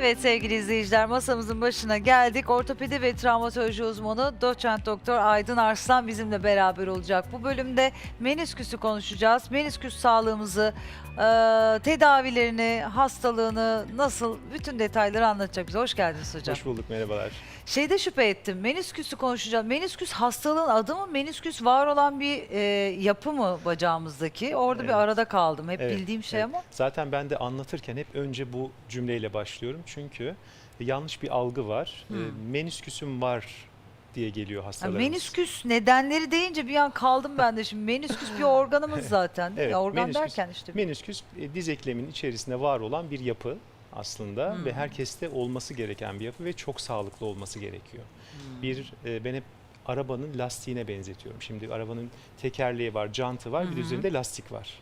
Evet sevgili izleyiciler masamızın başına geldik. Ortopedi ve travmatoloji uzmanı doçent doktor Aydın Arslan bizimle beraber olacak. Bu bölümde menisküsü konuşacağız. Menisküs sağlığımızı, e, tedavilerini, hastalığını nasıl bütün detayları anlatacak bize. Hoş geldiniz hocam. Hoş bulduk, merhabalar. Şeyde şüphe ettim. Menisküsü konuşacağız. Menisküs hastalığın adı mı? Menisküs var olan bir e, yapı mı bacağımızdaki? Orada bir Evet. arada kaldım. Hep Evet, bildiğim şey evet. ama. Zaten ben de anlatırken hep önce bu cümleyle başlıyorum. Çünkü yanlış bir algı var. Ee, Hmm. Menisküsüm var diye geliyor Ya hastalarımız. menisküs nedenleri deyince bir an kaldım ben de şimdi. Menisküs bir organımız zaten. Evet, ya organ menisküs- derken işte. Menisküs e, diz eklemin içerisinde var olan bir yapı aslında Hmm. ve herkeste olması gereken bir yapı ve çok sağlıklı olması gerekiyor. Hmm. Bir e, ben hep arabanın lastiğine benzetiyorum. Şimdi arabanın tekerleği var, jantı var, bir Hı de hı. üzerinde lastik var.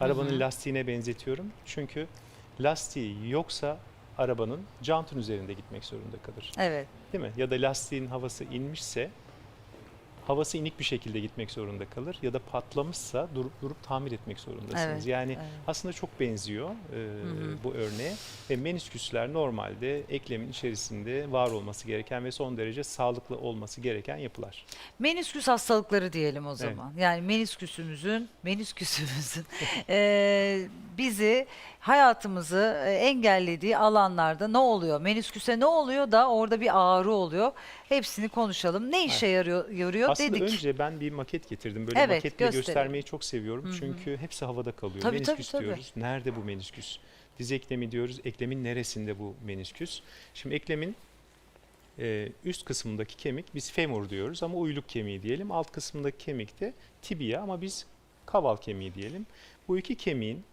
Arabanın Hı hı. lastiğine benzetiyorum. Çünkü lastiği yoksa arabanın jantın üzerinde gitmek zorunda kalır. Evet. Değil mi? Ya da lastiğin havası inmişse havası inik bir şekilde gitmek zorunda kalır ya da patlamışsa durup durup tamir etmek zorundasınız. Evet, Yani evet. aslında çok benziyor e, hı. bu örneğe ve menisküsler normalde eklemin içerisinde var olması gereken ve son derece sağlıklı olması gereken yapılar. Menisküs hastalıkları diyelim o zaman. Yani menisküsümüzün, menisküsümüzün eee, bizi hayatımızı e, engellediği alanlarda ne oluyor? Menisküse ne oluyor da orada bir ağrı oluyor. Hepsini konuşalım. Ne işe yarıyor, yarıyor Aslında dedik. önce ben bir maket getirdim. Böyle Evet, maketle gösterelim. göstermeyi çok seviyorum. Çünkü hepsi havada kalıyor. Tabii, tabii, menisküs tabii. diyoruz. Nerede bu menisküs? Diz eklemi diyoruz. Eklemin neresinde bu menisküs? Şimdi eklemin e, üst kısmındaki kemik biz femur diyoruz ama uyluk kemiği diyelim. Alt kısmındaki kemik de tibia ama biz kaval kemiği diyelim. Bu iki kemiğin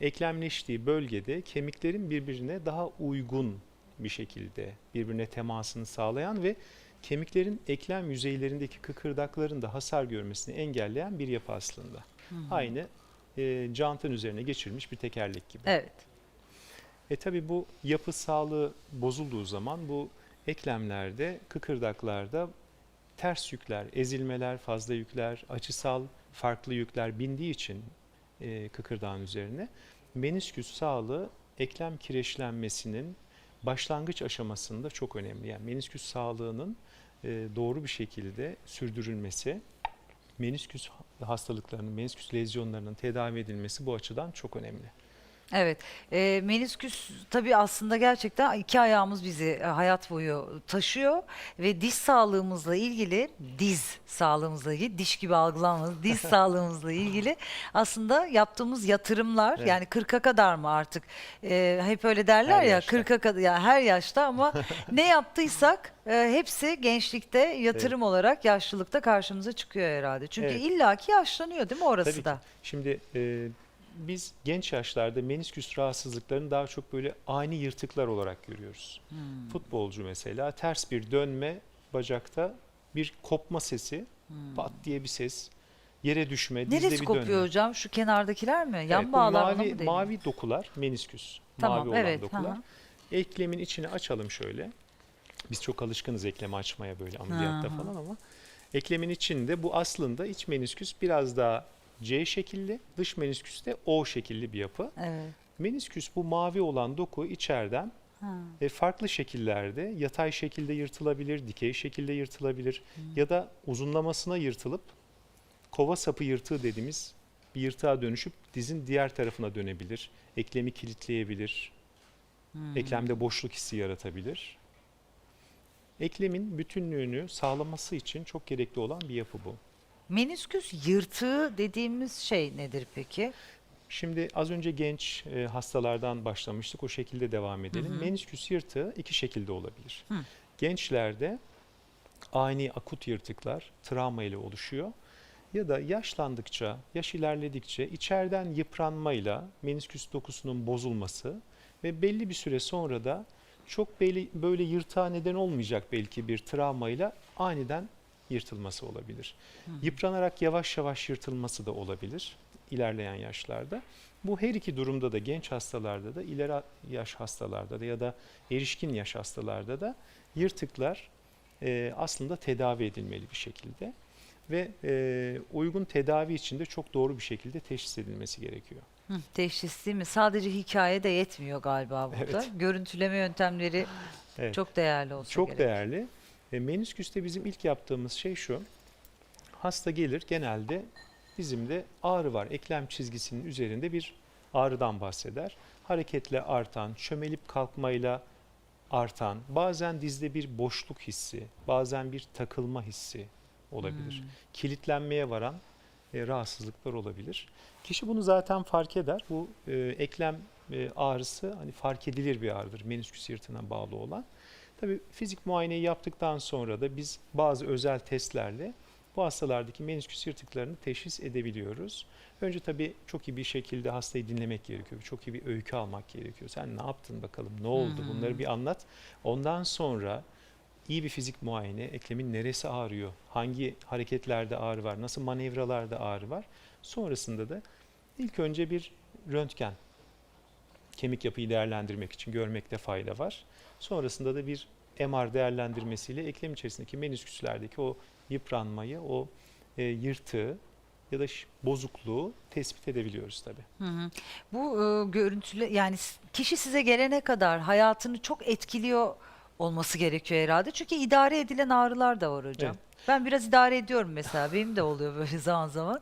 eklemleştiği bölgede kemiklerin birbirine daha uygun bir şekilde birbirine temasını sağlayan ve kemiklerin eklem yüzeylerindeki kıkırdakların da hasar görmesini engelleyen bir yapı aslında. Hı hı. Aynı e, jantın üzerine geçirilmiş bir tekerlek gibi. Evet. E tabi bu yapı sağlığı bozulduğu zaman bu eklemlerde, kıkırdaklarda ters yükler, ezilmeler, fazla yükler, açısal farklı yükler bindiği için e, kıkırdağın üzerine menisküs sağlığı eklem kireçlenmesinin başlangıç aşamasında çok önemli. Yani menisküs sağlığının e, doğru bir şekilde sürdürülmesi, menisküs hastalıklarının, menisküs lezyonlarının tedavi edilmesi bu açıdan çok önemli. Evet. E, menisküs tabii aslında gerçekten iki ayağımız bizi e, hayat boyu taşıyor ve diş sağlığımızla ilgili diz sağlığımızla ilgili diş gibi algılanmaz diz sağlığımızla ilgili aslında yaptığımız yatırımlar Evet. yani 40'a kadar mı artık E, hep öyle derler Her ya yaşta. 40'a kadar ya her yaşta ama ne yaptıysak e, hepsi gençlikte yatırım olarak yaşlılıkta karşımıza çıkıyor herhalde. Çünkü Evet. illaki yaşlanıyor değil mi orası Tabii ki. da? Şimdi e, biz genç yaşlarda menisküs rahatsızlıklarını daha çok böyle ani yırtıklar olarak görüyoruz. Hmm. Futbolcu mesela ters bir dönme bacakta bir kopma sesi, pat diye bir ses, yere düşme, dizde Hmm. Neresi bir kopuyor dönme. hocam? Şu kenardakiler mi? Yan Evet, bu bağlar ona mavi, mı deniyor? mavi dokular menisküs. Tamam, mavi olan evet, dokular. hı. Eklemin içini açalım şöyle. Biz çok alışkınız eklemi açmaya böyle ameliyatta falan ama eklemin içinde bu aslında iç menisküs biraz daha C şekilli, dış menisküs de O şekilli bir yapı. Evet. Menisküs bu mavi olan doku içeriden Ha. e, farklı şekillerde yatay şekilde yırtılabilir, dikey şekilde yırtılabilir ya da uzunlamasına yırtılıp kova sapı yırtığı dediğimiz bir yırtığa dönüşüp dizin diğer tarafına dönebilir. Eklemi kilitleyebilir. Hmm. Eklemde boşluk hissi yaratabilir. Eklemin bütünlüğünü sağlaması için çok gerekli olan bir yapı bu. Menisküs yırtığı dediğimiz şey nedir peki? Şimdi az önce genç e, hastalardan başlamıştık. O şekilde devam edelim. Hı hı. Menisküs yırtığı iki şekilde olabilir. Hı. Gençlerde ani akut yırtıklar travma ile oluşuyor. Ya da yaşlandıkça, yaş ilerledikçe içeriden yıpranmayla menisküs dokusunun bozulması ve belli bir süre sonra da çok belli, böyle yırtığa neden olmayacak belki bir travmayla aniden yırtılması olabilir. Yıpranarak yavaş yavaş yırtılması da olabilir ilerleyen yaşlarda. Bu her iki durumda da genç hastalarda da ileri yaş hastalarda da ya da erişkin yaş hastalarda da yırtıklar e, aslında tedavi edilmeli bir şekilde ve e, uygun tedavi için de çok doğru bir şekilde teşhis edilmesi gerekiyor. Hı, teşhis değil mi? Sadece hikaye de yetmiyor galiba burada. Evet. Görüntüleme yöntemleri Evet. çok değerli olsa Çok gerek. değerli. E, menisküste bizim ilk yaptığımız şey şu. Hasta gelir genelde bizim de ağrı var. Eklem çizgisinin üzerinde bir ağrıdan bahseder. Hareketle artan, çömelip kalkmayla artan, bazen dizde bir boşluk hissi, bazen bir takılma hissi olabilir. Hmm. Kilitlenmeye varan e, rahatsızlıklar olabilir. Kişi bunu zaten fark eder. Bu e, eklem e, ağrısı hani fark edilir bir ağrıdır. Menisküs yırtığına bağlı olan. Tabii fizik muayeneyi yaptıktan sonra da biz bazı özel testlerle bu hastalardaki menisküs yırtıklarını teşhis edebiliyoruz. Önce tabii çok iyi bir şekilde hastayı dinlemek gerekiyor. Çok iyi bir öykü almak gerekiyor. Sen ne yaptın bakalım, ne oldu Hmm. bunları bir anlat. Ondan sonra iyi bir fizik muayene, eklemin neresi ağrıyor, hangi hareketlerde ağrı var, nasıl manevralarda ağrı var. Sonrasında da ilk önce bir röntgen, kemik yapıyı değerlendirmek için görmekte fayda var. Sonrasında da bir MR değerlendirmesiyle eklem içerisindeki menisküslerdeki o yıpranmayı, o e, yırtığı ya da bozukluğu tespit edebiliyoruz tabii. Hı hı. Bu e, görüntüle yani kişi size gelene kadar hayatını çok etkiliyor olması gerekiyor herhalde. Çünkü idare edilen ağrılar da var hocam. Ben biraz idare ediyorum mesela. Benim de oluyor böyle zaman zaman.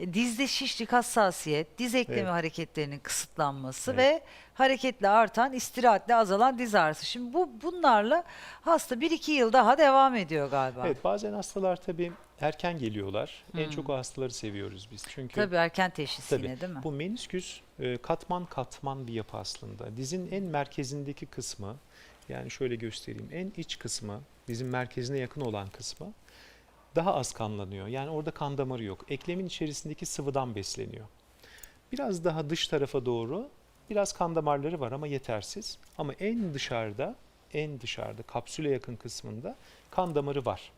E, Dizde şişlik, hassasiyet, diz eklemi Evet. hareketlerinin kısıtlanması ve hareketle artan, istirahatle azalan diz ağrısı. Şimdi bu bunlarla hasta 1-2 yıl daha devam ediyor galiba. Evet bazen hastalar tabii erken geliyorlar. En Hmm. çok o hastaları seviyoruz biz. Çünkü Tabii erken teşhis Tabii. yine değil mi? Bu menisküs e, katman katman bir yapı aslında. Dizin en merkezindeki kısmı, yani şöyle göstereyim, en iç kısmı, dizin merkezine yakın olan kısmı daha az kanlanıyor. Yani orada kan damarı yok. Eklemin içerisindeki sıvıdan besleniyor. Biraz daha dış tarafa doğru biraz kan damarları var ama yetersiz. Ama en dışarıda, en dışarıda kapsüle yakın kısmında kan damarı var.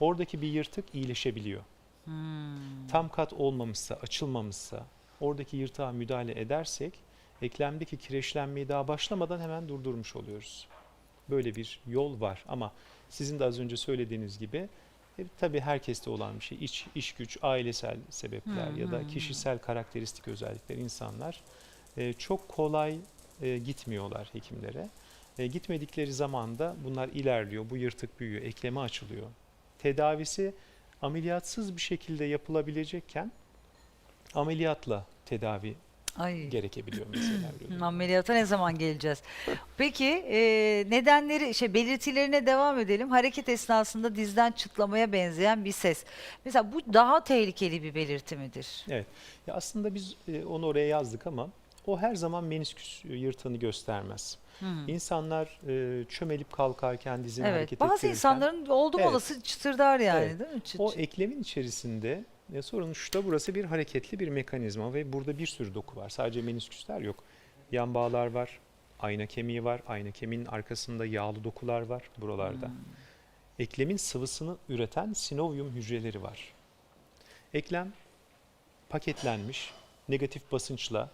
Oradaki bir yırtık iyileşebiliyor Hmm. tam kat olmamışsa, açılmamışsa, oradaki yırtığa müdahale edersek eklemdeki kireçlenmeyi daha başlamadan hemen durdurmuş oluyoruz. Böyle bir yol var ama sizin de az önce söylediğiniz gibi e, tabii herkeste olan bir şey. İç, iş güç, ailesel sebepler Hı ya da kişisel karakteristik özellikler insanlar e, çok kolay e, gitmiyorlar hekimlere. E, gitmedikleri zaman da bunlar ilerliyor, bu yırtık büyüyor, eklemi açılıyor. Tedavisi ameliyatsız bir şekilde yapılabilecekken ameliyatla tedavi Ay. gerekebiliyor mesela. Ameliyata ne zaman geleceğiz? Peki e, nedenleri, şey belirtilerine devam edelim. Hareket esnasında dizden çıtlamaya benzeyen bir ses. Mesela bu daha tehlikeli bir belirti midir? Evet. Ya aslında biz e, onu oraya yazdık ama o her zaman menisküs yırtığını göstermez. Hı. İnsanlar e, çömelip kalkarken dizini Evet. hareket Bazı ettirirken insanların oldum Evet. olası çıtırdar yani Evet. değil mi? Çıt o eklemin içerisinde e, sorun şurada burası bir hareketli bir mekanizma ve burada bir sürü doku var. Sadece menisküsler yok. Yan bağlar var, ayna kemiği var, ayna kemiğin arkasında yağlı dokular var buralarda. Hmm. eklemin sıvısını üreten sinovium hücreleri var. Eklem paketlenmiş negatif basınçla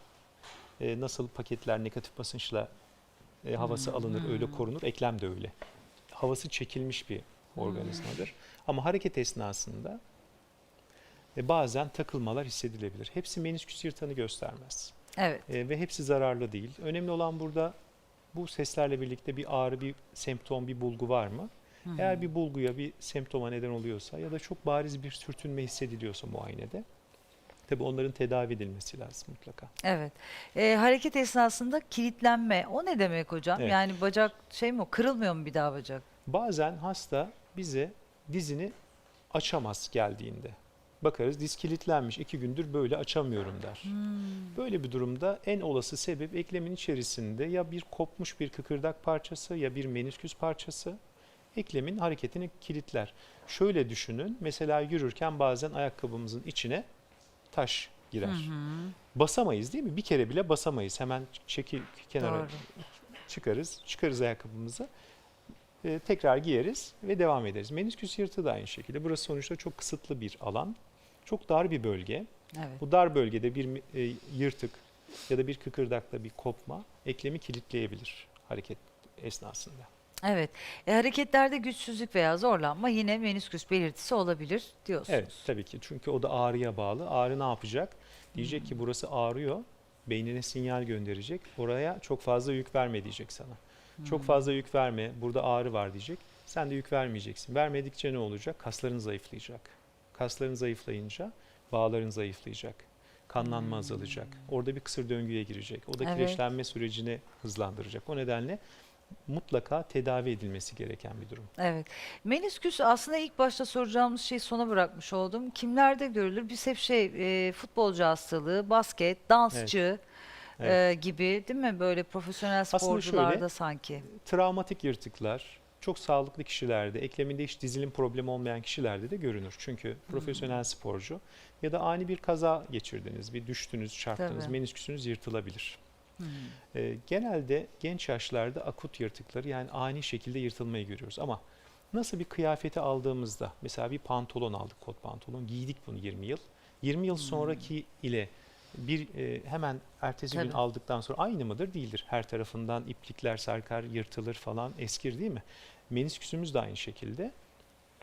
e, nasıl paketler negatif basınçla e, havası alınır öyle korunur eklem de öyle. Havası çekilmiş bir organizmadır. Ama hareket esnasında e, bazen takılmalar hissedilebilir. Hepsi menisküs yırtığını göstermez. Evet. E, ve hepsi zararlı değil. Önemli olan burada bu seslerle birlikte bir ağrı, bir semptom, bir bulgu var mı? Hı. Eğer bir bulguya, bir semptoma neden oluyorsa ya da çok bariz bir sürtünme hissediliyorsa muayenede, tabii onların tedavi edilmesi lazım mutlaka. Evet. E, hareket esnasında kilitlenme. O ne demek hocam? Evet. Yani bacak şey mi? Kırılmıyor mu bir daha bacak? Bazen hasta bize dizini açamaz geldiğinde. Bakarız diz kilitlenmiş, iki gündür böyle açamıyorum der. Hmm. Böyle bir durumda en olası sebep eklemin içerisinde ya bir kopmuş bir kıkırdak parçası ya bir menisküs parçası eklemin hareketini kilitler. Şöyle düşünün mesela yürürken bazen ayakkabımızın içine taş girer. Hı hı. Basamayız değil mi? Bir kere bile basamayız. Hemen çeki kenara Doğru. çıkarız, çıkarız ayakkabımızı. e, tekrar giyeriz ve devam ederiz. Menisküs yırtığı da aynı şekilde. Burası sonuçta çok kısıtlı bir alan. Çok dar bir bölge. Evet. Bu dar bölgede bir e, yırtık ya da bir kıkırdakla bir kopma eklemi kilitleyebilir hareket esnasında. Evet. E, hareketlerde güçsüzlük veya zorlanma yine menisküs belirtisi olabilir diyorsunuz. Evet tabii ki çünkü o da ağrıya bağlı. Ağrı ne yapacak? Diyecek ki burası ağrıyor. beynine sinyal gönderecek. Oraya çok fazla yük verme diyecek sana. Hmm. Çok fazla yük verme, burada ağrı var diyecek. Sen de yük vermeyeceksin. Vermedikçe ne olacak? Kasların zayıflayacak. Kasların zayıflayınca bağların zayıflayacak. Kanlanma azalacak. Orada bir kısır döngüye girecek. O da Evet. kireçlenme sürecini hızlandıracak. O nedenle mutlaka tedavi edilmesi gereken bir durum. Evet. Menisküs aslında ilk başta soracağımız şeyi sona bırakmış oldum. Kimlerde görülür? Biz hep şey e, futbolcu hastalığı, basket, dansçı Evet. e, gibi değil mi? Böyle profesyonel Aslında sporcularda şöyle, sanki. Travmatik yırtıklar çok sağlıklı kişilerde, ekleminde hiç dizilim problemi olmayan kişilerde de görünür. Çünkü profesyonel sporcu ya da ani bir kaza geçirdiniz, bir düştünüz, çarptınız, Tabii. menisküsünüz yırtılabilir. Hmm. Ee, genelde genç yaşlarda akut yırtıkları yani ani şekilde yırtılmayı görüyoruz ama nasıl bir kıyafeti aldığımızda mesela bir pantolon aldık kot pantolon giydik bunu 20 yıl 20 yıl sonraki ile bir e, hemen ertesi gün Tabii. aldıktan sonra aynı mıdır değildir her tarafından iplikler sarkar yırtılır falan eskir değil mi menisküsümüz de aynı şekilde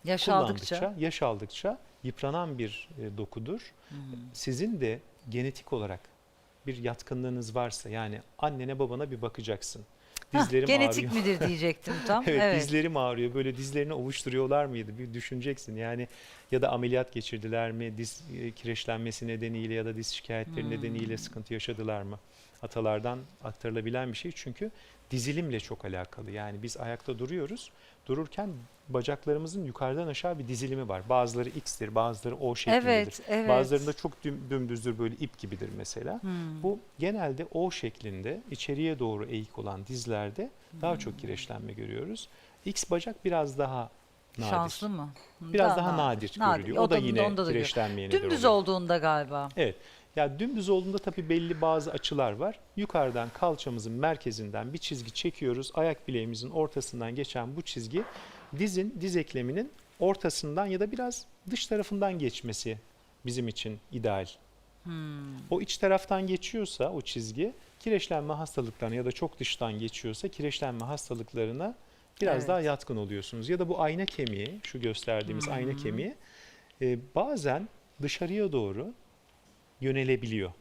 Yaş aldıkça. yaş aldıkça yıpranan bir e, dokudur Hmm. sizin de genetik olarak bir yatkınlığınız varsa yani annene babana bir bakacaksın. Dizlerim genetik ağrıyor. midir diyecektim tam. evet, evet. dizlerim ağrıyor. Böyle dizlerini ovuşturuyorlar mıydı? Bir düşüneceksin. Yani ya da ameliyat geçirdiler mi? Diz e, kireçlenmesi nedeniyle ya da diz şikayetleri Hmm. nedeniyle sıkıntı yaşadılar mı? Atalardan aktarılabilen bir şey. Çünkü dizilimle çok alakalı. Yani biz ayakta duruyoruz. Dururken bacaklarımızın yukarıdan aşağı bir dizilimi var. Bazıları X'tir, bazıları O şeklindedir. Evet, evet. Bazılarında çok düm, dümdüzdür böyle ip gibidir mesela. Hmm. Bu genelde O şeklinde içeriye doğru eğik olan dizlerde daha çok kireçlenme görüyoruz. X bacak biraz daha nadir. Şanslı mı? Biraz daha, nadir, görülüyor. O, da, yine onda da gör- kireçlenmeye neden Dümdüz oluyor. olduğunda galiba. Evet. Ya dümdüz olduğunda tabii belli bazı açılar var. Yukarıdan kalçamızın merkezinden bir çizgi çekiyoruz. Ayak bileğimizin ortasından geçen bu çizgi dizin, diz ekleminin ortasından ya da biraz dış tarafından geçmesi bizim için ideal. Hmm. O iç taraftan geçiyorsa o çizgi kireçlenme hastalıklarına ya da çok dıştan geçiyorsa kireçlenme hastalıklarına biraz Evet. daha yatkın oluyorsunuz. Ya da bu ayna kemiği, şu gösterdiğimiz ayna kemiği e, bazen dışarıya doğru yönelebiliyor.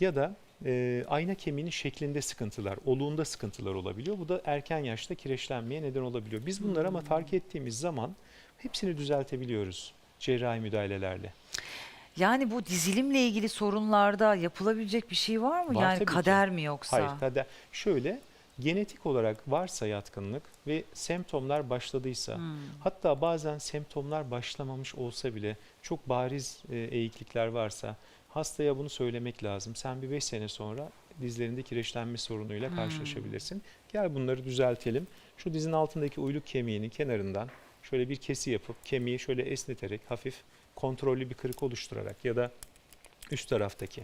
Ya da e, ayna kemiğinin şeklinde sıkıntılar, oluğunda sıkıntılar olabiliyor. Bu da erken yaşta kireçlenmeye neden olabiliyor. Biz bunları ama fark ettiğimiz zaman hepsini düzeltebiliyoruz cerrahi müdahalelerle. Yani bu dizilimle ilgili sorunlarda yapılabilecek bir şey var mı? Var yani tabii ki. kader mi yoksa? Hayır, kader. Şöyle genetik olarak varsa yatkınlık ve semptomlar başladıysa, Hmm. hatta bazen semptomlar başlamamış olsa bile çok bariz e, eğiklikler varsa hastaya bunu söylemek lazım. Sen bir 5 sene sonra dizlerinde kireçlenme sorunuyla Hmm. karşılaşabilirsin. Gel bunları düzeltelim. Şu dizin altındaki uyluk kemiğinin kenarından şöyle bir kesi yapıp kemiği şöyle esneterek hafif kontrollü bir kırık oluşturarak ya da üst taraftaki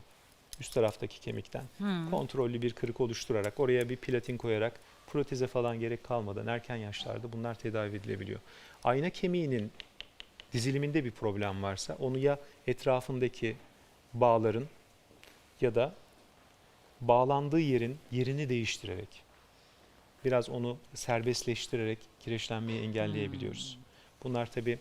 üst taraftaki kemikten Hmm. kontrollü bir kırık oluşturarak oraya bir platin koyarak proteze falan gerek kalmadan erken yaşlarda bunlar tedavi edilebiliyor. Ayna kemiğinin diziliminde bir problem varsa onu ya etrafındaki bağların ya da bağlandığı yerin yerini değiştirerek biraz onu serbestleştirerek kireçlenmeyi engelleyebiliyoruz. Bunlar tabi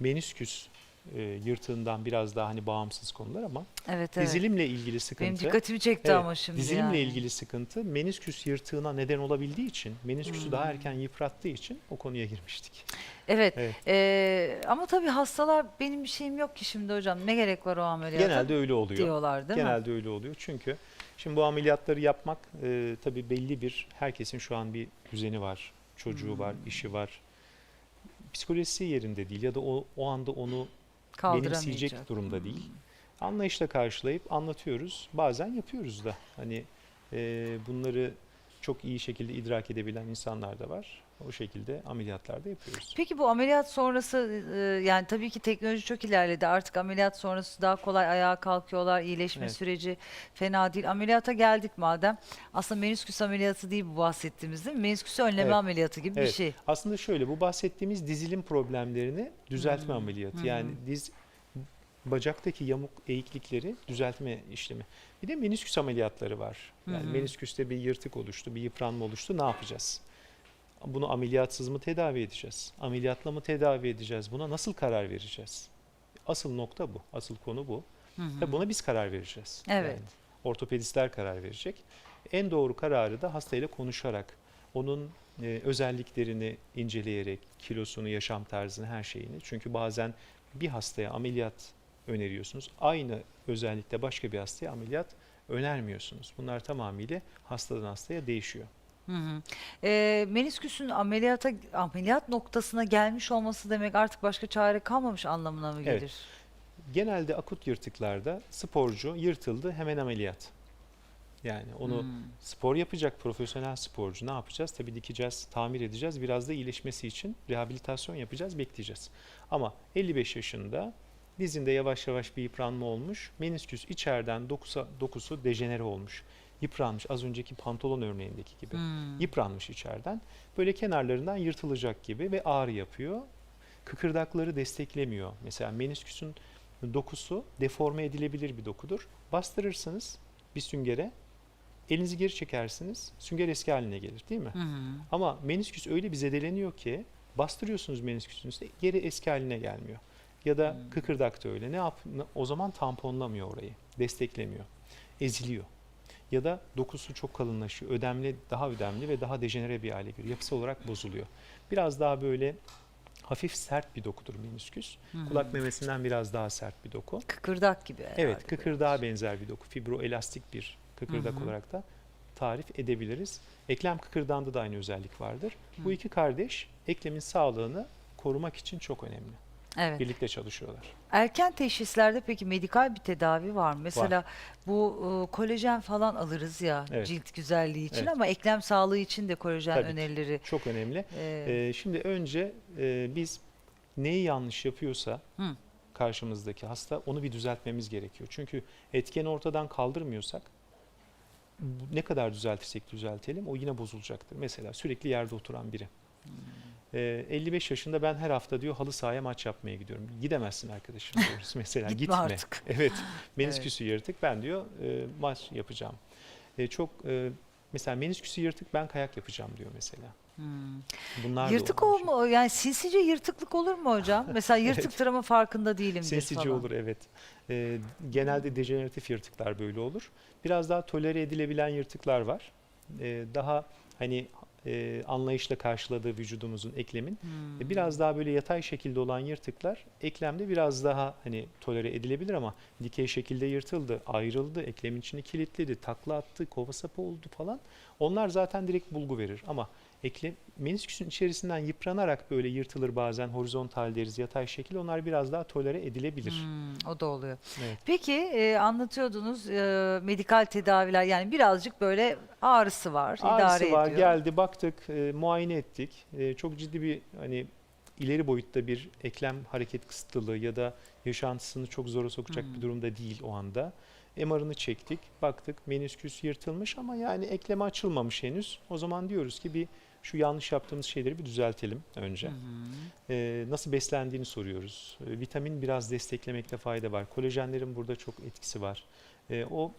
menisküs e, yırtığından biraz daha hani bağımsız konular ama Evet evet. dizilimle ilgili sıkıntı. Benim dikkatimi çekti Evet, ama şimdi Dizilimle yani. ilgili sıkıntı menisküs yırtığına neden olabildiği için, menisküsü daha Hmm. erken yıprattığı için o konuya girmiştik. Evet. Evet. eee, ama tabii hastalar benim bir şeyim yok ki şimdi hocam. Ne gerek var o ameliyata? Genelde öyle oluyor. diyorlar değil mi? Genelde öyle oluyor. Çünkü şimdi bu ameliyatları yapmak e, tabii belli bir herkesin şu an bir düzeni var. Çocuğu var, Hmm. işi var. Psikolojisi yerinde değil ya da o, o anda onu. Benimseyecek durumda Hmm. değil. Anlayışla karşılayıp anlatıyoruz. Bazen yapıyoruz da. Hani e, bunları çok iyi şekilde idrak edebilen insanlar da var. O şekilde ameliyatlarda yapıyoruz. Peki bu ameliyat sonrası e, yani tabii ki teknoloji çok ilerledi. Artık ameliyat sonrası daha kolay ayağa kalkıyorlar. iyileşme Evet. süreci fena değil. Ameliyata geldik madem. Aslında menisküs ameliyatı değil bu bahsettiğimiz değil mi? Menisküsü önleme Evet. ameliyatı gibi bir Evet. şey. Aslında şöyle bu bahsettiğimiz dizilim problemlerini düzeltme Hmm, ameliyatı. hmm. Yani diz bacaktaki yamuk eğiklikleri düzeltme işlemi. Bir de menisküs ameliyatları var. Yani hı. menisküste bir yırtık oluştu, bir yıpranma oluştu. Ne yapacağız? Bunu ameliyatsız mı tedavi edeceğiz? Ameliyatla mı tedavi edeceğiz? Buna nasıl karar vereceğiz? Asıl nokta bu. Asıl konu bu. Hı hı. Tabii buna biz karar vereceğiz. Evet. Yani ortopedistler karar verecek. En doğru kararı da hastayla konuşarak, onun e, özelliklerini inceleyerek, kilosunu, yaşam tarzını, her şeyini. Çünkü bazen bir hastaya ameliyat öneriyorsunuz. Aynı özellikle başka bir hastaya ameliyat önermiyorsunuz. Bunlar tamamıyla hastadan hastaya değişiyor. Hı hı. Ee, menisküsün ameliyata ameliyat noktasına gelmiş olması demek artık başka çare kalmamış anlamına mı Evet. gelir? Genelde akut yırtıklarda sporcu yırtıldı hemen ameliyat. Yani onu Hmm. spor yapacak profesyonel sporcu ne yapacağız? Tabii dikeceğiz, tamir edeceğiz. Biraz da iyileşmesi için rehabilitasyon yapacağız, bekleyeceğiz. Ama 55 yaşında dizinde yavaş yavaş bir yıpranma olmuş. Menisküs içeriden dokusa, dokusu dejenere olmuş. Yıpranmış az önceki pantolon örneğindeki gibi. Hmm. Yıpranmış içeriden. Böyle kenarlarından yırtılacak gibi ve ağrı yapıyor. Kıkırdakları desteklemiyor. Mesela menisküsün dokusu deforme edilebilir bir dokudur. Bastırırsınız bir süngere, elinizi geri çekersiniz, sünger eski haline gelir değil mi? Hı hı. Ama menisküs öyle bir zedeleniyor ki bastırıyorsunuz menisküsün üstüne geri eski haline gelmiyor. Ya da Hmm. kıkırdak da öyle. Ne yap? O zaman tamponlamıyor orayı. Desteklemiyor. Eziliyor. Ya da dokusu çok kalınlaşıyor. Ödemli, daha ödemli ve daha dejenere bir hale geliyor. Yapısı olarak bozuluyor. Biraz daha böyle hafif sert bir dokudur menisküs. Kulak memesinden biraz daha sert bir doku. Kıkırdak gibi herhalde Evet, kıkırdağa benzer bir doku. Fibroelastik bir kıkırdak olarak da tarif edebiliriz. Eklem kıkırdağında da aynı özellik vardır. Bu iki kardeş eklemin sağlığını korumak için çok önemli. Evet. Birlikte çalışıyorlar. Erken teşhislerde peki medikal bir tedavi var mı? Mesela bu e, kolajen falan alırız ya Evet. cilt güzelliği için Evet. ama eklem sağlığı için de kolajen Tabii ki. önerileri. Çok önemli. e, Ee, şimdi önce e, biz neyi yanlış yapıyorsa Hı. karşımızdaki hasta onu bir düzeltmemiz gerekiyor. Çünkü etkeni ortadan kaldırmıyorsak bu- ne kadar düzeltirsek düzeltelim o yine bozulacaktır. Mesela sürekli yerde oturan biri. Ee, 55 yaşında ben her hafta diyor halı sahaya maç yapmaya gidiyorum. Gidemezsin arkadaşım diyoruz mesela Gitme gitme. artık. Evet menisküsü yırtık ben diyor e, maç yapacağım. E, çok e, mesela menisküsü yırtık ben kayak yapacağım diyor mesela. hmm. Bunlar Yırtık olma yani sinsice yırtıklık olur mu hocam? Mesela yırtıktır ama farkında değilimdir Sinsice falan. olur evet. Ee, genelde dejeneratif yırtıklar böyle olur. Biraz daha tolere edilebilen yırtıklar var. Ee, daha hani e, anlayışla karşıladığı vücudumuzun eklemin. Hmm. E, Biraz daha böyle yatay şekilde olan yırtıklar eklemde biraz daha hani tolere edilebilir ama dikey şekilde yırtıldı, ayrıldı, eklemin içini kilitledi, takla attı, kova sapı oldu falan. Onlar zaten direkt bulgu verir ama eklem menisküsün içerisinden yıpranarak böyle yırtılır bazen horizontal deriz, yatay şekil onlar biraz daha tolere edilebilir. Hmm, o da oluyor. Evet. Peki e, anlatıyordunuz e, medikal tedaviler yani birazcık böyle ağrısı var, idare Ağrısı var, ediyor. geldi, baktık, e, muayene ettik. E, çok ciddi bir hani ileri boyutta bir eklem hareket kısıtlılığı ya da yaşantısını çok zora sokacak Hmm. bir durumda değil o anda. MR'ını çektik, baktık menisküs yırtılmış ama yani ekleme açılmamış henüz. O zaman diyoruz ki bir şu yanlış yaptığımız şeyleri bir düzeltelim önce. Hı hı. E, nasıl beslendiğini soruyoruz. E, vitamin biraz desteklemekte fayda var. Kolajenlerin burada çok etkisi var. E, o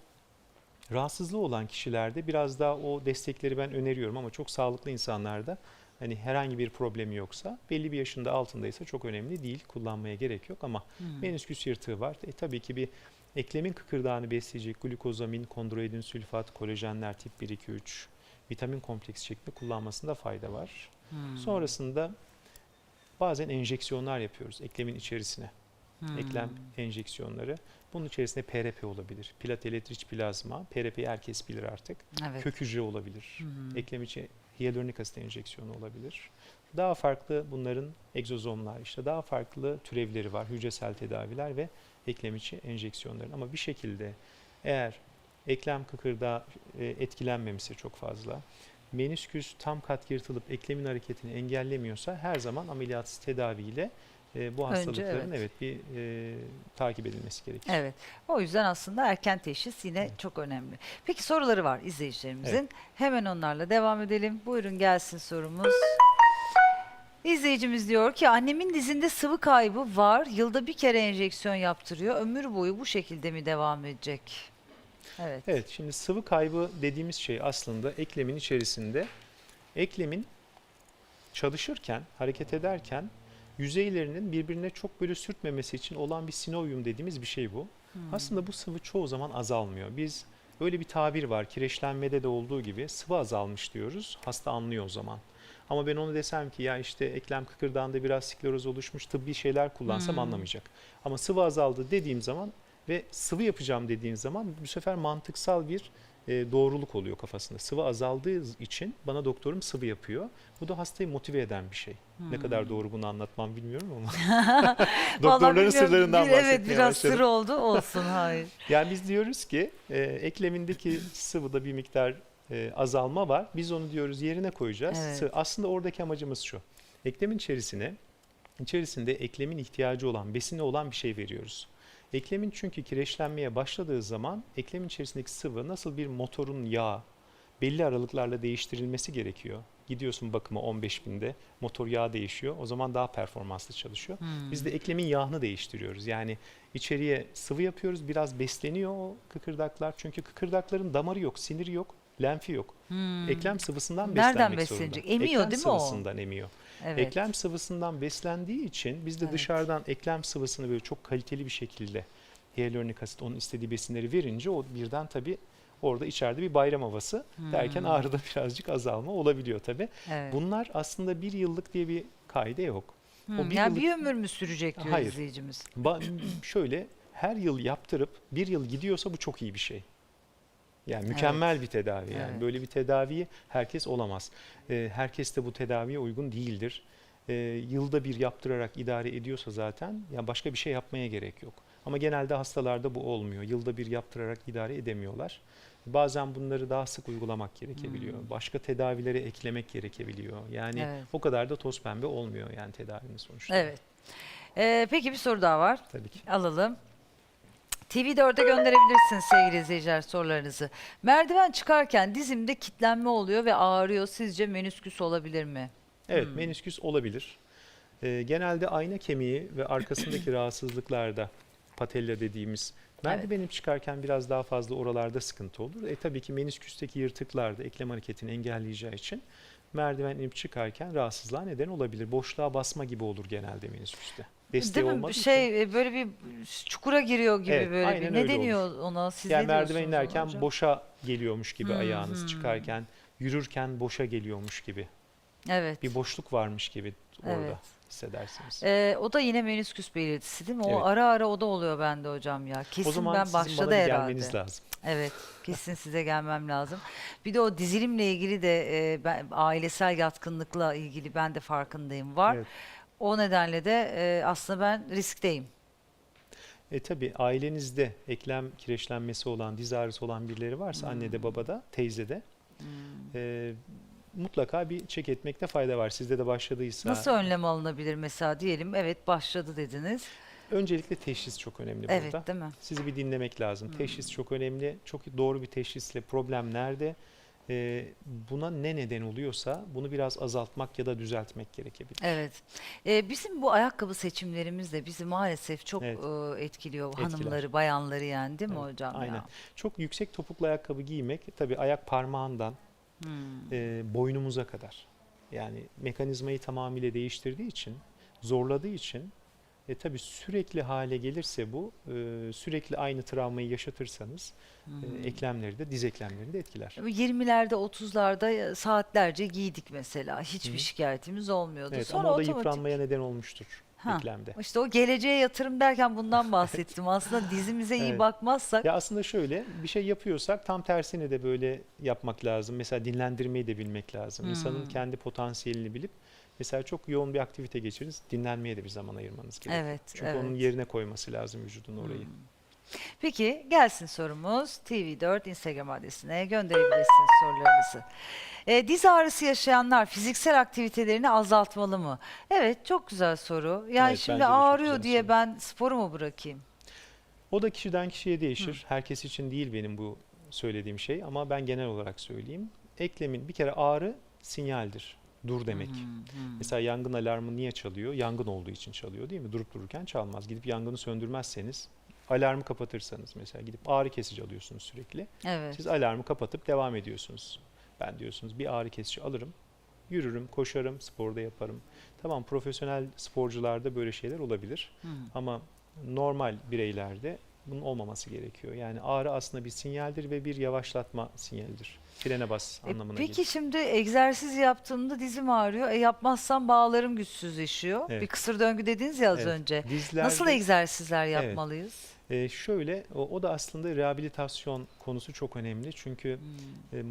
rahatsızlığı olan kişilerde biraz daha o destekleri ben öneriyorum ama çok sağlıklı insanlarda hani herhangi bir problemi yoksa belli bir yaşında altındaysa çok önemli değil. Kullanmaya gerek yok ama Hı. menisküs yırtığı var. E, tabii ki bir eklemin kıkırdağını besleyecek glukozamin, kondroitin sülfat, kolajenler tip 1, 2, 3 vitamin kompleksi şeklinde kullanmasında fayda var. Hmm. Sonrasında bazen enjeksiyonlar yapıyoruz eklemin içerisine. Hmm. Eklem enjeksiyonları. Bunun içerisinde PRP olabilir. Platelet plazma. PRP'yi herkes bilir artık. Evet. Kök hücre olabilir. Hı. Eklem içi hyaluronik asit enjeksiyonu olabilir. Daha farklı bunların egzozomlar işte daha farklı türevleri var. Hücresel tedaviler ve eklem içi enjeksiyonların. Ama bir şekilde eğer eklem kıkırdağı e, etkilenmemişse çok fazla, menisküs tam kat yırtılıp eklemin hareketini engellemiyorsa her zaman ameliyatsız tedaviyle e, bu Önce, hastalıkların evet. evet. bir e, takip edilmesi gerekir. Evet. O yüzden aslında erken teşhis yine çok önemli. Peki soruları var izleyicilerimizin. Hemen onlarla devam edelim. Buyurun gelsin sorumuz. İzleyicimiz diyor ki annemin dizinde sıvı kaybı var. Yılda bir kere enjeksiyon yaptırıyor. Ömür boyu bu şekilde mi devam edecek? Evet. Evet, şimdi sıvı kaybı dediğimiz şey aslında eklemin içerisinde eklemin çalışırken, hareket ederken yüzeylerinin birbirine çok böyle sürtmemesi için olan bir sinovium dediğimiz bir şey bu. Hmm. Aslında bu sıvı çoğu zaman azalmıyor. Biz Öyle bir tabir var. Kireçlenmede de olduğu gibi sıvı azalmış diyoruz. Hasta anlıyor o zaman. Ama ben onu desem ki ya işte eklem kıkırdağında biraz skleroz oluşmuş tıbbi şeyler kullansam Hmm. anlamayacak. Ama sıvı azaldı dediğim zaman ve sıvı yapacağım dediğim zaman bu sefer mantıksal bir e, doğruluk oluyor kafasında. Sıvı azaldığı için bana doktorum sıvı yapıyor. Bu da hastayı motive eden bir şey. Ne Hmm. kadar doğru bunu anlatmam bilmiyorum ama. Doktorların sırlarından bir- bahsetmeye Evet biraz başladım. sır oldu olsun hayır. Yani biz diyoruz ki e, eklemindeki sıvıda bir miktar e, azalma var. Biz onu diyoruz yerine koyacağız. Evet. Sı- Aslında oradaki amacımız şu. Eklemin içerisine içerisinde eklemin ihtiyacı olan, besine olan bir şey veriyoruz. Eklemin çünkü kireçlenmeye başladığı zaman eklemin içerisindeki sıvı nasıl bir motorun yağı belli aralıklarla değiştirilmesi gerekiyor. Gidiyorsun bakıma 15 binde motor yağı değişiyor. O zaman daha performanslı çalışıyor. Hmm. Biz de eklemin yağını değiştiriyoruz. Yani içeriye sıvı yapıyoruz. Biraz besleniyor o kıkırdaklar. Çünkü kıkırdakların damarı yok, siniri yok, lenfi yok. Hmm. Eklem sıvısından Nereden beslenmek beslenecek? zorunda. Emiyor Eklem değil mi o? sıvısından emiyor. Evet. Eklem sıvısından beslendiği için biz de Evet. dışarıdan eklem sıvısını böyle çok kaliteli bir şekilde hyaluronik asit onun istediği besinleri verince o birden tabii orada içeride bir bayram havası derken Hmm. ağrıda birazcık azalma olabiliyor tabii. Evet. Bunlar aslında bir yıllık diye bir kaide yok. Hmm, o bir yani yıllık- bir ömür mü sürecek diyor Hayır. izleyicimiz. Ba- şöyle her yıl yaptırıp bir yıl gidiyorsa bu çok iyi bir şey. Yani mükemmel bir tedavi. Yani Evet. böyle bir tedaviyi herkes olamaz. Ee, herkes de bu tedaviye uygun değildir. Ee, yılda bir yaptırarak idare ediyorsa zaten ya başka bir şey yapmaya gerek yok. Ama genelde hastalarda bu olmuyor. Yılda bir yaptırarak idare edemiyorlar. Bazen bunları daha sık uygulamak gerekebiliyor. Hmm. Başka tedavilere eklemek gerekebiliyor. Yani Evet. o kadar da toz pembe olmuyor yani tedavinin sonuçta. Evet. Ee, peki bir soru daha var. Tabii ki. Alalım. TV4'e gönderebilirsiniz sevgili izleyiciler sorularınızı. Merdiven çıkarken dizimde kitlenme oluyor ve ağrıyor. Sizce menüsküs olabilir mi? Evet, Hmm. menisküs olabilir. Ee, genelde ayna kemiği ve arkasındaki rahatsızlıklarda patella dediğimiz merdivenin çıkarken biraz daha fazla oralarda sıkıntı olur. E tabii ki menisküsteki yırtıklar da eklem hareketini engelleyeceği için merdiven inip çıkarken rahatsızlığa neden olabilir. Boşluğa basma gibi olur genelde menisküste. Desteği Değil mi? olmadığı için. Şey e, böyle bir çukura giriyor gibi Evet, böyle bir. aynen Ne öyle deniyor ona? Siz yani ne merdiven diyorsunuz inerken ona hocam? boşa geliyormuş gibi Hmm, ayağınız hmm. çıkarken, yürürken boşa geliyormuş gibi. Evet. Bir boşluk varmış gibi orada Evet. hissedersiniz. Ee, o da yine menüsküs belirtisi değil mi? O Evet. ara ara o da oluyor bende hocam ya. Kesin o zaman ben sizin başladı bir herhalde. gelmeniz lazım. Evet, kesin size gelmem lazım. Bir de o dizilimle ilgili de e, ben, ailesel yatkınlıkla ilgili ben de farkındayım var. Evet. O nedenle de e, aslında ben riskteyim. E tabi ailenizde eklem kireçlenmesi olan, diz ağrısı olan birileri varsa Hmm. annede, babada, teyzede e, mutlaka bir çek etmekte fayda var. Sizde de başladıysa Nasıl önlem alınabilir mesela diyelim evet başladı dediniz. öncelikle teşhis çok önemli Evet burada. değil mi? Sizi bir dinlemek lazım. Hmm. Teşhis çok önemli. Çok doğru bir teşhisle problem nerede? E, buna ne neden oluyorsa bunu biraz azaltmak ya da düzeltmek gerekebilir. Evet. E, bizim bu ayakkabı seçimlerimiz de bizi maalesef çok Evet. e, etkiliyor Etkiler. hanımları, bayanları yani değil mi Evet, hocam? ya? aynen. Çok yüksek topuklu ayakkabı giymek tabi ayak parmağından Hmm. e, boynumuza kadar. Yani mekanizmayı tamamıyla değiştirdiği için, zorladığı için e tabii sürekli hale gelirse bu, e, sürekli aynı travmayı yaşatırsanız e, Hmm. eklemleri de diz eklemleri de etkiler. 20'lerde 30'larda saatlerce giydik mesela. Hiçbir Hı. şikayetimiz olmuyordu. Evet Sonra ama o da otomatik yıpranmaya neden olmuştur Ha. eklemde. İşte o geleceğe yatırım derken bundan bahsettim. Aslında dizimize iyi Evet. bakmazsak Ya aslında şöyle bir şey yapıyorsak tam tersini de böyle yapmak lazım. Mesela dinlendirmeyi de bilmek lazım. İnsanın Hmm. kendi potansiyelini bilip mesela çok yoğun bir aktivite geçiririz. Dinlenmeye de bir zaman ayırmanız gerekiyor. evet, Çünkü evet. onun yerine koyması lazım vücudun orayı. Hmm. Peki gelsin sorumuz TV4 Instagram adresine gönderebilirsiniz sorularınızı. Ee, diz ağrısı yaşayanlar fiziksel aktivitelerini azaltmalı mı? Evet çok güzel soru. Yani Evet, şimdi bence de çok ağrıyor güzel diye soru. ben sporu mu bırakayım? O da kişiden kişiye değişir. Herkes için değil benim bu söylediğim şey ama ben genel olarak söyleyeyim. Eklemin bir kere ağrı sinyaldir. Dur demek. Hmm, hmm. Mesela yangın alarmı niye çalıyor? Yangın olduğu için çalıyor değil mi? Durup dururken çalmaz. Gidip yangını söndürmezseniz, alarmı kapatırsanız mesela gidip ağrı kesici alıyorsunuz sürekli. Evet. Siz alarmı kapatıp devam ediyorsunuz. Ben diyorsunuz bir ağrı kesici alırım, yürürüm, koşarım, sporda yaparım. Tamam profesyonel sporcularda böyle şeyler olabilir. Hmm. Ama normal bireylerde Bunun olmaması gerekiyor. Yani ağrı aslında bir sinyaldir ve bir yavaşlatma sinyalidir. Frene bas E, anlamına Peki gelir. şimdi egzersiz yaptığımda dizim ağrıyor. E yapmazsam bağlarım güçsüzleşiyor. Evet. Bir kısır döngü dediniz ya az Evet. önce. Dizlerde, Nasıl egzersizler yapmalıyız? e, şöyle o, o da aslında rehabilitasyon konusu çok önemli. Çünkü e,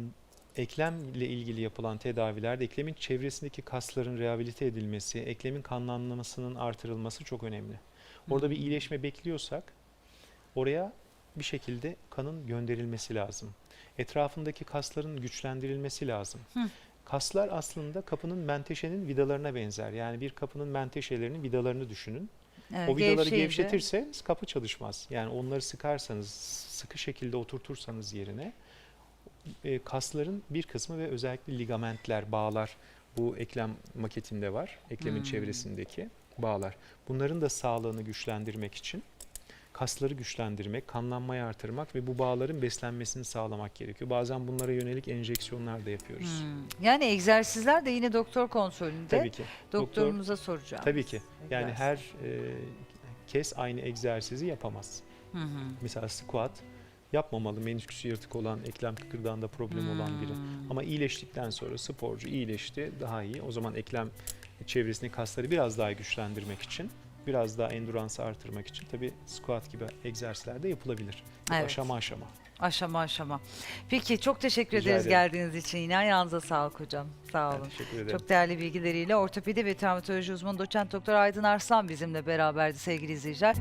eklemle ilgili yapılan tedavilerde eklemin çevresindeki kasların rehabilite edilmesi, eklemin kanlanmasının artırılması çok önemli. Orada bir Hmm. iyileşme bekliyorsak oraya bir şekilde kanın gönderilmesi lazım. Etrafındaki kasların güçlendirilmesi lazım. Hı. Kaslar aslında kapının menteşenin vidalarına benzer. Yani bir kapının menteşelerinin vidalarını düşünün. Evet, o vidaları gevşeyince- gevşetirseniz kapı çalışmaz. Yani onları sıkarsanız, sıkı şekilde oturtursanız yerine e, kasların bir kısmı ve özellikle ligamentler, bağlar bu eklem maketinde var. Eklemin Hmm. çevresindeki bağlar. Bunların da sağlığını güçlendirmek için kasları güçlendirmek, kanlanmayı artırmak ve bu bağların beslenmesini sağlamak gerekiyor. Bazen bunlara yönelik enjeksiyonlar da yapıyoruz. Hmm. Yani egzersizler de yine doktor kontrolünde Tabii ki. doktorumuza soracağım. Tabii ki. Yani Egzersiz. her e, kes aynı egzersizi yapamaz. Hı hı. Mesela squat yapmamalı menisküsü yırtık olan, eklem kıkırdağında problem olan biri. Hmm. Ama iyileştikten sonra sporcu iyileşti, daha iyi. O zaman eklem çevresindeki kasları biraz daha güçlendirmek için, biraz daha endüransı artırmak için tabii squat gibi egzersizler de yapılabilir. Evet. Aşama aşama. Aşama aşama. Peki çok teşekkür Rica ederiz ederim. geldiğiniz için yine. Ayağınıza sağlık hocam. Sağ Ben olun. teşekkür ederim. Çok değerli bilgileriyle ortopedi ve travmatoloji uzmanı doçent doktor Aydın Arslan bizimle beraberdi sevgili izleyiciler.